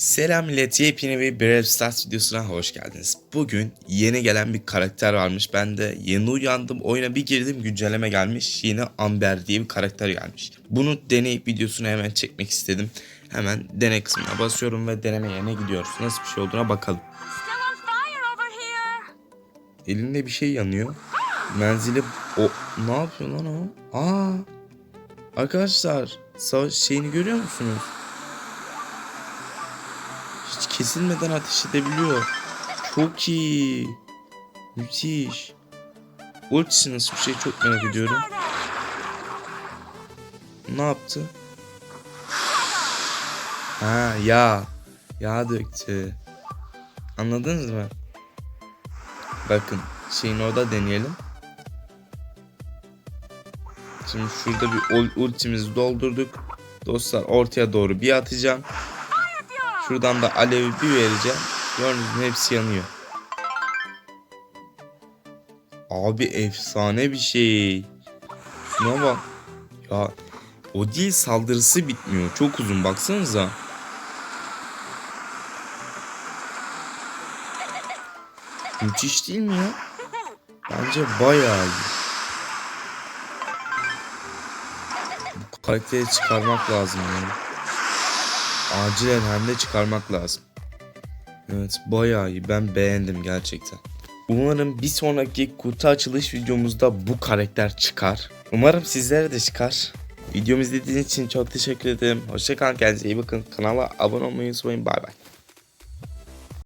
Selam millet, yepyeni bir Brave Stars videosuna hoş geldiniz. Bugün yeni gelen bir karakter varmış. Ben de yeni uyandım, oyuna bir girdim, güncelleme gelmiş. Yine Amber diye bir karakter gelmiş. Bunu deneyip videosunu hemen çekmek istedim. Hemen deney kısmına basıyorum ve deneme yerine gidiyoruz. Nasıl bir şey olduğuna bakalım. Elinde bir şey yanıyor. Menzili o ne yapıyor lan o? Aa! Arkadaşlar, savaş şeyini görüyor musunuz? Hiç kesilmeden ateş edebiliyor. Çok iyi. Müthiş. Ultisi nasıl bir şey çok merak ediyorum. Ne yaptı? Ha yağ. Yağ döktü. Anladınız mı? Bakın şeyin orada deneyelim. Şimdi şurada bir ul- ultimizi doldurduk. Dostlar ortaya doğru bir atacağım. Şuradan da alevi bir vereceğim. Gördüğünüz mü hepsi yanıyor. Abi efsane bir şey. Şuna bak. Ya o değil saldırısı bitmiyor. Çok uzun baksanıza. Müthiş değil mi ya? Bence bayağı iyi. Bu karakteri çıkarmak lazım yani. Acilen hem de çıkarmak lazım. Evet bayağı iyi. Ben beğendim gerçekten. Umarım bir sonraki kutu açılış videomuzda bu karakter çıkar. Umarım sizlere de çıkar. Videomu izlediğiniz için çok teşekkür ederim. Hoşçakalın kendinize iyi bakın. Kanala abone olmayı unutmayın. Bay bay.